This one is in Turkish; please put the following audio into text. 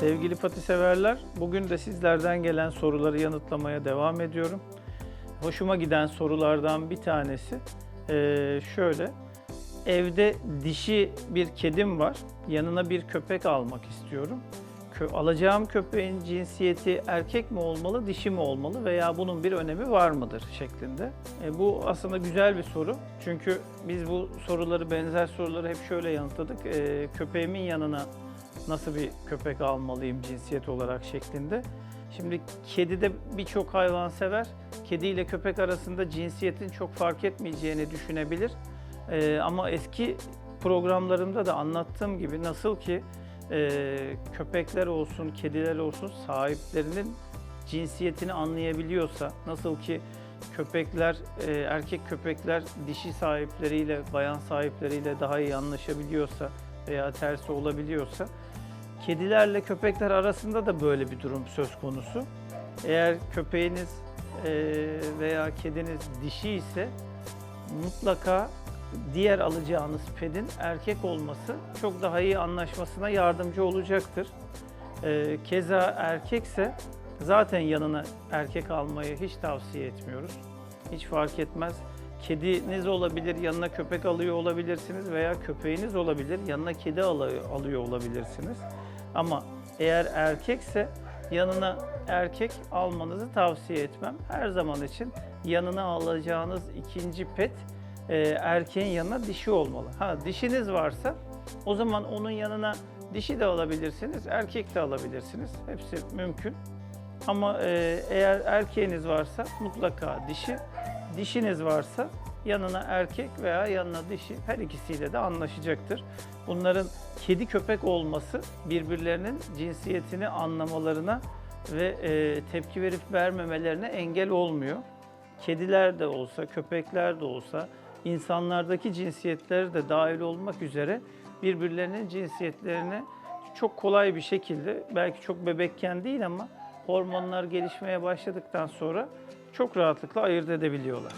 Sevgili pati severler, bugün de sizlerden gelen soruları yanıtlamaya devam ediyorum. Hoşuma giden sorulardan bir tanesi eee, şöyle. Evde dişi bir kedim var. Yanına bir köpek almak istiyorum. Alacağım köpeğin cinsiyeti erkek mi olmalı, dişi mi olmalı veya bunun bir önemi var mıdır şeklinde. E, bu aslında güzel bir soru. Çünkü biz bu soruları, benzer soruları hep şöyle yanıtladık. E, köpeğimin yanına nasıl bir köpek almalıyım cinsiyet olarak şeklinde. Şimdi kedi de birçok hayvan sever. Kedi ile köpek arasında cinsiyetin çok fark etmeyeceğini düşünebilir. Ee, ama eski programlarımda da anlattığım gibi nasıl ki e, köpekler olsun, kediler olsun sahiplerinin cinsiyetini anlayabiliyorsa, nasıl ki köpekler, e, erkek köpekler dişi sahipleriyle, bayan sahipleriyle daha iyi anlaşabiliyorsa veya tersi olabiliyorsa, kedilerle köpekler arasında da böyle bir durum söz konusu. Eğer köpeğiniz e, veya kediniz dişi ise mutlaka diğer alacağınız pedin erkek olması çok daha iyi anlaşmasına yardımcı olacaktır. E, keza erkekse zaten yanına erkek almayı hiç tavsiye etmiyoruz. Hiç fark etmez. Kediniz olabilir, yanına köpek alıyor olabilirsiniz veya köpeğiniz olabilir, yanına kedi alıyor, olabilirsiniz. Ama eğer erkekse yanına erkek almanızı tavsiye etmem. Her zaman için yanına alacağınız ikinci pet e, erkeğin yanına dişi olmalı. Ha dişiniz varsa o zaman onun yanına dişi de alabilirsiniz, erkek de alabilirsiniz. Hepsi mümkün. Ama e, eğer erkeğiniz varsa mutlaka dişi, dişiniz varsa yanına erkek veya yanına dişi her ikisiyle de anlaşacaktır. Bunların kedi köpek olması birbirlerinin cinsiyetini anlamalarına ve e, tepki verip vermemelerine engel olmuyor. Kediler de olsa, köpekler de olsa, insanlardaki cinsiyetler de dahil olmak üzere birbirlerinin cinsiyetlerini çok kolay bir şekilde, belki çok bebekken değil ama hormonlar gelişmeye başladıktan sonra çok rahatlıkla ayırt edebiliyorlar.